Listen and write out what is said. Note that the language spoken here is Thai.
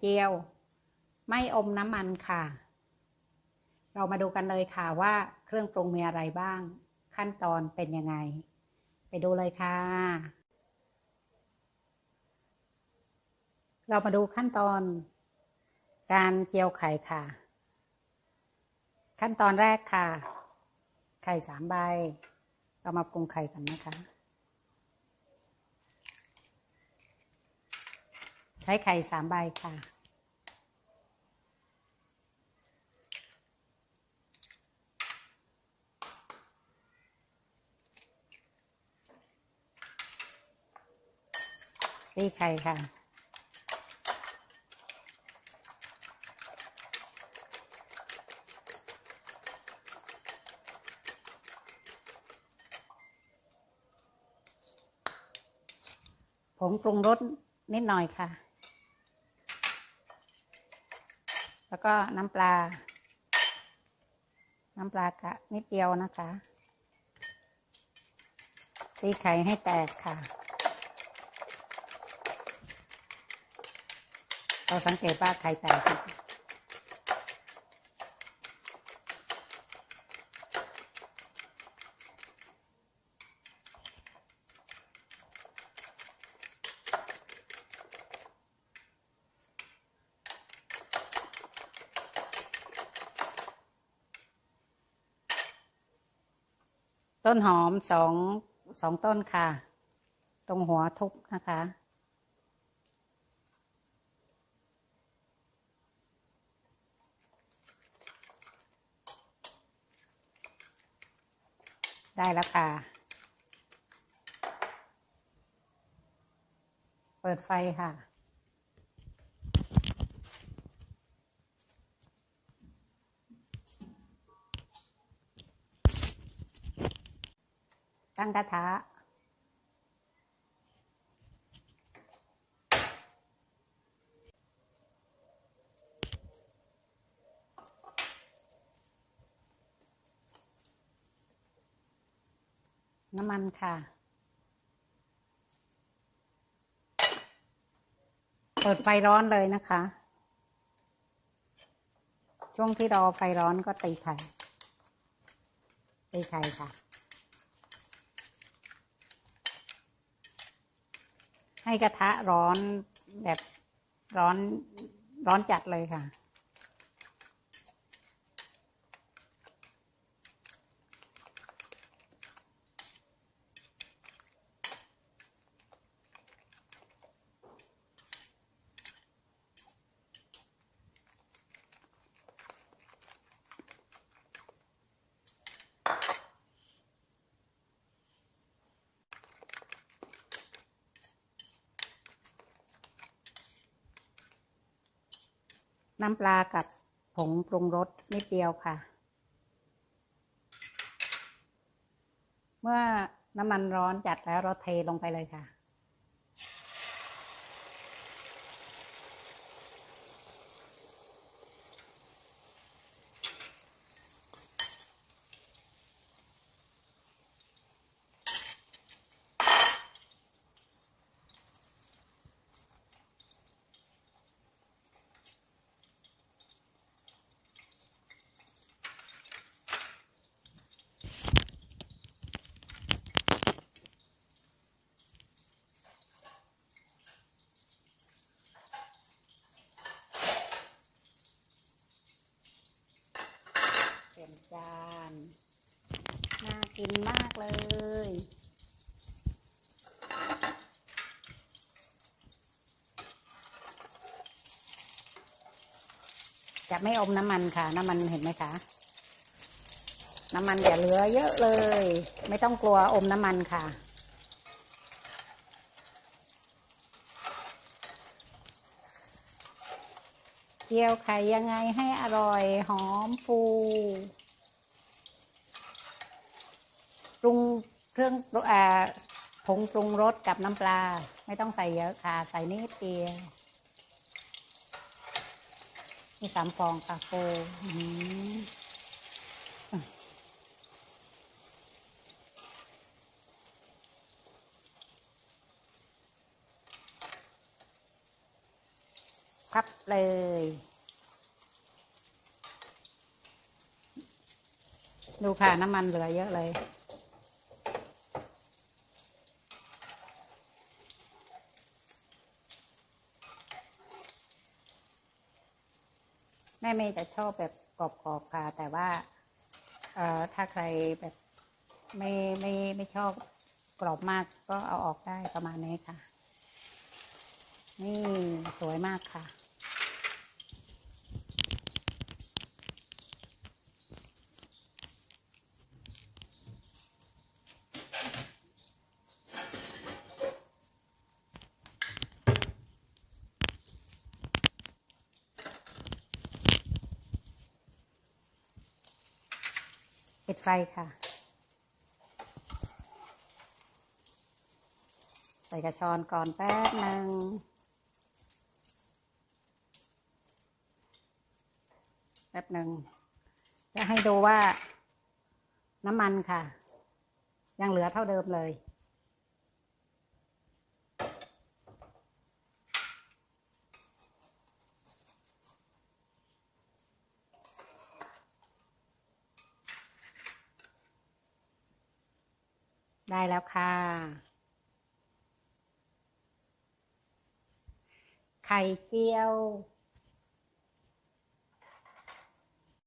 เจียว ไม่อมน้ำมันค่ะ เรามาดูกันเลยค่ะว่าเครื่องปรุงมีอะไรบ้าง ขั้นตอนเป็นยังไง ไปดูเลยค่ะ เรามาดูขั้นตอน การเจียวไข่ค่ะ ขั้นตอนแรกค่ะ ไข่สามใบ เรามาปรุงไข่กันนะคะใช้ไข่สามใบค่ะ ตีไข่ค่ะ ผงปรุงรสนิดหน่อยค่ะ แล้วก็น้ำปลา น้ำปลากะนิดเดียวนะคะตีไข่ให้แตกค่ะ เราสังเกตว่าไข่แตกต้นหอมสองสองต้นค่ะ ตรงหัวทุบนะคะ ได้แล้วค่ะ เปิดไฟค่ะ ตั้งกระทะ น้ำมันค่ะ เปิดไฟร้อนเลยนะคะ ช่วงที่รอไฟร้อนก็ตีไข่ ตีไข่ค่ะ ให้กระทะร้อนแบบร้อนร้อนจัดเลยค่ะ น้ำปลากับผงปรุงรสนิดเดียวค่ะ เมื่อน้ำมันร้อนจัดแล้วเราเทลงไปเลยค่ะ เต็มจานน่ากินมากเลยจะไม่อมน้ำมันค่ะ น้ำมันเห็นไหมคะ น้ำมันอย่าเหลือเยอะเลย ไม่ต้องกลัวอมน้ำมันค่ะ เจียวไข่ยังไงให้อร่อยหอมฟูปรุงเครื่องอผงปรุงรสกับน้ำปลา ไม่ต้องใส่เยอะค่ะ ใส่นิดเดียวมีสามฟองค่ะฟูอื้อหือ พับเลย ดูค่ะน้ำมันเหลือเยอะเลย แม่เมย์จะชอบแบบกรอบๆค่ะ แต่ว่า เอ่อ ถ้าใครแบบไม่ไม่ไม่ชอบกรอบมากก็เอาออกได้ประมาณนี้ค่ะ นี่ สวยมากค่ะ ปิดไฟค่ะ ใส่กระชอนก่อนแป๊บหนึ่งแป๊บหนึ่งจะให้ดูว่าน้ำมันค่ะ ยังเหลือเท่าเดิมเลย ได้แล้วค่ะ ไข่เจียว